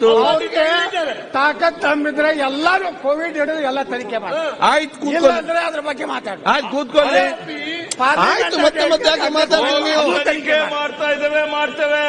ಆಯ್ತು. ಅವ್ರಿಗೆ ತಾಕತ್ ತಂಬಿದ್ರೆ ಎಲ್ಲಾರು ಕೋವಿಡ್ ಹಿಡಿದು ಎಲ್ಲ ತನಿಖೆ ಮಾಡಿ. ಆಯ್ತು ಕೂತ್ಕೊಳ್ಳಿ. ಅಂದ್ರೆ ಅದ್ರ ಬಗ್ಗೆ ಮಾತಾಡಿ. ಆಯ್ತು ಕೂತ್ಕೊಳ್ಳಿ. ಆಯ್ತು ಮತ್ತೆ ಮತ್ತೆ ಯಾಕೆ ನೀವು? ತನಿಖೆ ಮಾಡ್ತಾ ಇದ್ದೇವೆ ಮಾಡ್ತೇವೆ.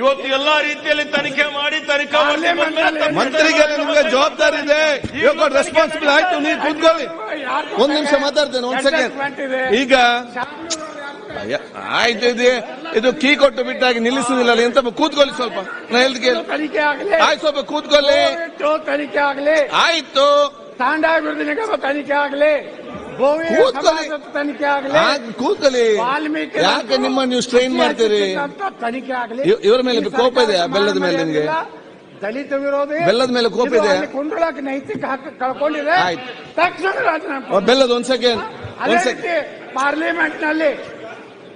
ಇವತ್ತು ಎಲ್ಲಾ ರೀತಿಯಲ್ಲಿ ತನಿಖೆ ಮಾಡಿ ತನಿಖಾ ಮಂತ್ರಿಗೆ ನಿಮ್ಗೆ ಜವಾಬ್ದಾರಿ ಇದೆ. ಇವಾಗ ರೆಸ್ಪಾನ್ಸಿಬಲ್ ಆಯ್ತು ನೀವು ಕೂತ್ಕೊಳ್ಳಿ. ಒಂದ್ ನಿಮಿಷ ಮಾತಾಡ್ತೇನೆ ಒಂದ್ ಸೆಕೆಂಡ್ ಈಗ ಆಯ್ತು ಇದು. ಇದು ಕೀ ಕೊಟ್ಟು ಬಿಟ್ಟಾಗಿ ನಿಲ್ಲಿಸುದಿಲ್ಲ ಎಂತ ಕೂತ್ಕೊಳ್ಳಿ ಸ್ವಲ್ಪ. ತನಿಖೆ ಆಗಲಿ. ಆಯ್ತು ಸ್ವಲ್ಪ ಕೂತ್ಕೊಳ್ಳಿ. ತನಿಖೆ ಆಗಲಿ. ಆಯ್ತು. ತಾಂಡಾಭಿವೃದ್ಧಿ ನಿಗಮ ತನಿಖೆ ಆಗಲಿ. ತನಿಖೆ ಆಗಲಿ. ಆಗ್ ಕೂತ್ಕೊಳ್ಳಿ. ವಾಲ್ಮೀಕಿ ಯಾಕೆ ನಿಮ್ಮ ನೀವು ಸ್ಟ್ರೈನ್ ಮಾಡ್ತೀರಿ? ತನಿಖೆ ಆಗಲಿ. ಇವ್- ಇವ್ರ ಮೇಲೆ ಕೋಪ ಇದೆ ಬೆಲ್ಲದ ಮೇಲೆ ನಿಮಗೆ? ದಲಿತ ವಿರೋಧಿ. ಬೆಲ್ಲದ ಮೇಲೆ ಕೋಪ ಇದೆ ಕುಂಡ್ರಳಕ್ಕೆ ನೈತಿಕ ಹಕ್ಕು ಕಳ್ಕೊಂಡಿದೆ. ಆಯ್ತು. ತಕ್ಷಣ ರಾಜೀನಾಮೆ ಬೆಲ್ಲದ ಒಂದ್ ಸೆಕೆಂಡ್ ಪಾರ್ಲಿಮೆಂಟ್ನಲ್ಲಿ